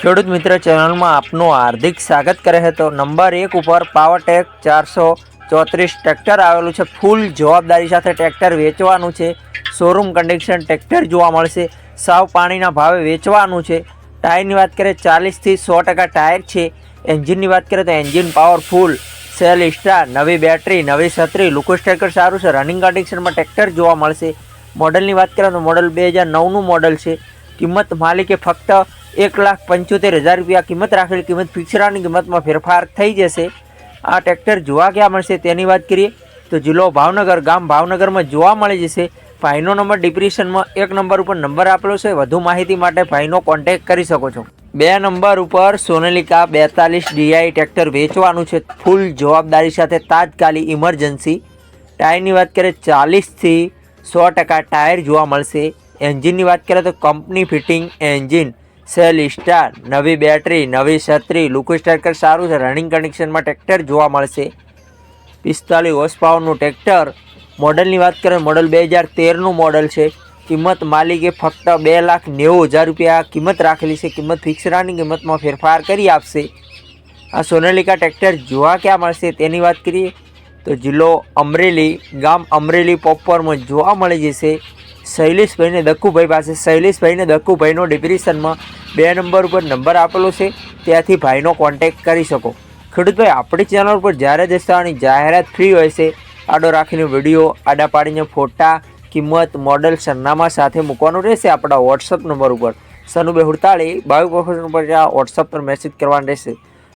ખેડૂત મિત્ર ચેનલમાં આપનું હાર્દિક સ્વાગત કરે છે. તો નંબર એક ઉપર પાવરટેક ચારસો ચોત્રીસ ટ્રેક્ટર આવેલું છે. ફૂલ જવાબદારી સાથે ટ્રેક્ટર વેચવાનું છે. શોરૂમ કન્ડિશન ટ્રેક્ટર જોવા મળશે. સાવ પાણીના ભાવે વેચવાનું છે. ટાયરની વાત કરીએ, ચાલીસથી સો ટકા ટાયર છે. એન્જિનની વાત કરીએ તો એન્જિન પાવરફુલ, સેલ ઇસ્ટા નવી બેટરી, નવી છત્રી. લુકોસ ટ્રેક્ટર સારું છે. રનિંગ કન્ડિશનમાં ટ્રેક્ટર જોવા મળશે. મોડલની વાત કરીએ તો મોડલ બે હજાર નવનું મોડલ છે. કિંમત માલિકે ફક્ત એક લાખ પંચોતેર હજાર રૂપિયા કિંમત રાખેલી કિંમત ફિક્સરાની કિંમતમાં ફેરફાર થઈ જશે. આ ટ્રેક્ટર જોવા ક્યાં મળશે તેની વાત કરીએ તો જિલ્લો ભાવનગર, ગામ ભાવનગરમાં જોવા મળી જશે. ભાઈનો નંબર, ડિપ્રેશનમાં એક નંબર ઉપર નંબર આપેલો છે. વધુ માહિતી માટે ભાઈનો કોન્ટેક્ટ કરી શકો છો. બે નંબર ઉપર સોનેલિકા બેતાલીસ ડીઆઈ ટ્રેક્ટર વેચવાનું છે. ફૂલ જવાબદારી સાથે તાત્કાલિક ઇમરજન્સી. ટાયરની વાત કરીએ, ચાલીસથી સો ટકા ટાયર જોવા મળશે. એન્જિનની વાત કરીએ તો company fitting engine, self starter, નવી બેટરી, નવી છત્રી, લુકુ સ્ટાર્કર સારું છે. રનિંગ કન્ડિશનમાં ટ્રેક્ટર જોવા મળશે. પિસ્તાલીસ હોર્સ પાવરનું ટ્રેક્ટર. મોડલની વાત કરીએ મોડલ બે હજાર તેરનું મોડલ છે. કિંમત માલિકે ફક્ત બે લાખ નેવું હજાર રૂપિયા કિંમત રાખેલી છે. કિંમત ફિક્સ રાની કિંમતમાં ફેરફાર કરી આપશે. આ સોનાલિકા ટ્રેક્ટર જોવા ક્યાં મળશે તેની વાત કરીએ તો જિલ્લો અમરેલી, ગામ અમરેલી પોપરમાં જોવા મળી જશે. શૈલેષભાઈને દક્કુભાઈ પાસે. શૈલેષભાઈને દક્કુભાઈનો ડિપ્રેશનમાં બે નંબર ઉપર નંબર આપેલો છે. ત્યાંથી ભાઈનો કોન્ટેક્ટ કરી શકો. ખેડૂતભાઈ, આપણી ચેનલ ઉપર જ્યારે દસ્તાવાની જાહેરાત ફ્રી હોય છે, આડો રાખીને વીડિયો આડા પાડીને ફોટા, કિંમત મોડલ સરનામા સાથે મૂકવાનું રહેશે આપણા વોટ્સઅપ નંબર ઉપર. સનુબે હુડતાળી, બાવીસ વખત આ વોટ્સઅપ પર મેસેજ કરવાનો રહેશે.